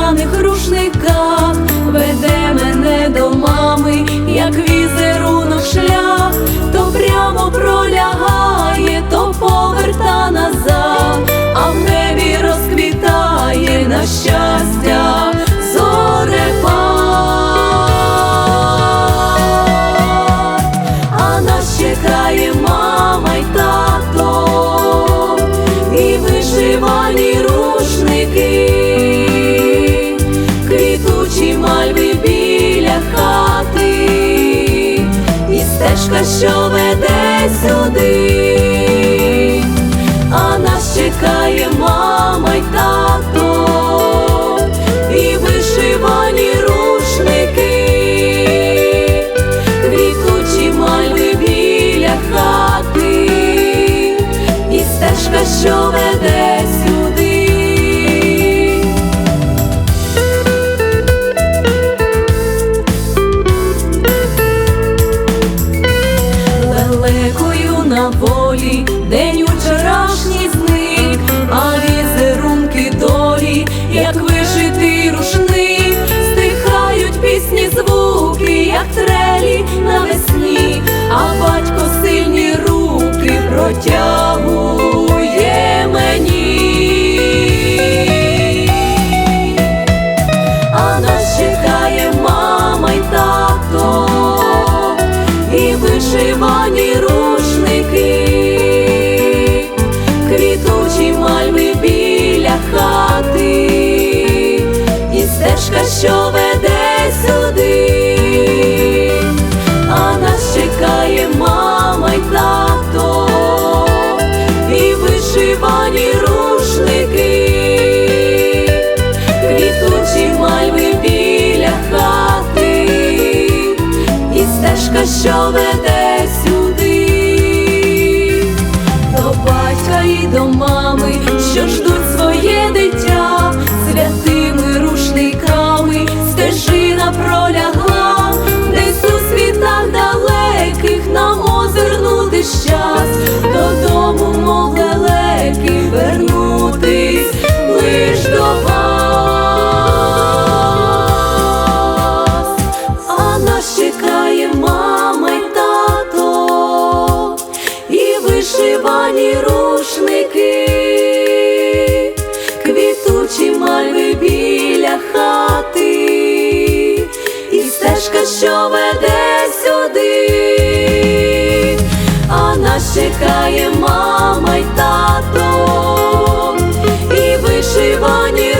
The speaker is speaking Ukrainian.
весняних рушниках, веде мене до мами, як візерунок шлях, то прямо пролягає, то поверта назад, а в небі розквітає на щастя. Стежка, що веде сюди, а нас чекає мама й тато, і вишивані рушники, квітучі мальви біля хати, і стежка, що веде волі, день учорашній зник, а візерунки долі, як вишитий рушник, стихають пісні, звуки, як трелі навесні, а батько сильні руки протягує мені. А нас що веде сюди, а нас чекає мама й тато, і вишивані рушники квітучі мальви біля хати, і стежка, що веде сюди, до батька і до мами, вишивані рушники, квітучі мальви біля хати, і стежка, що веде сюди, а нас чекає мама й тато, і вишивані.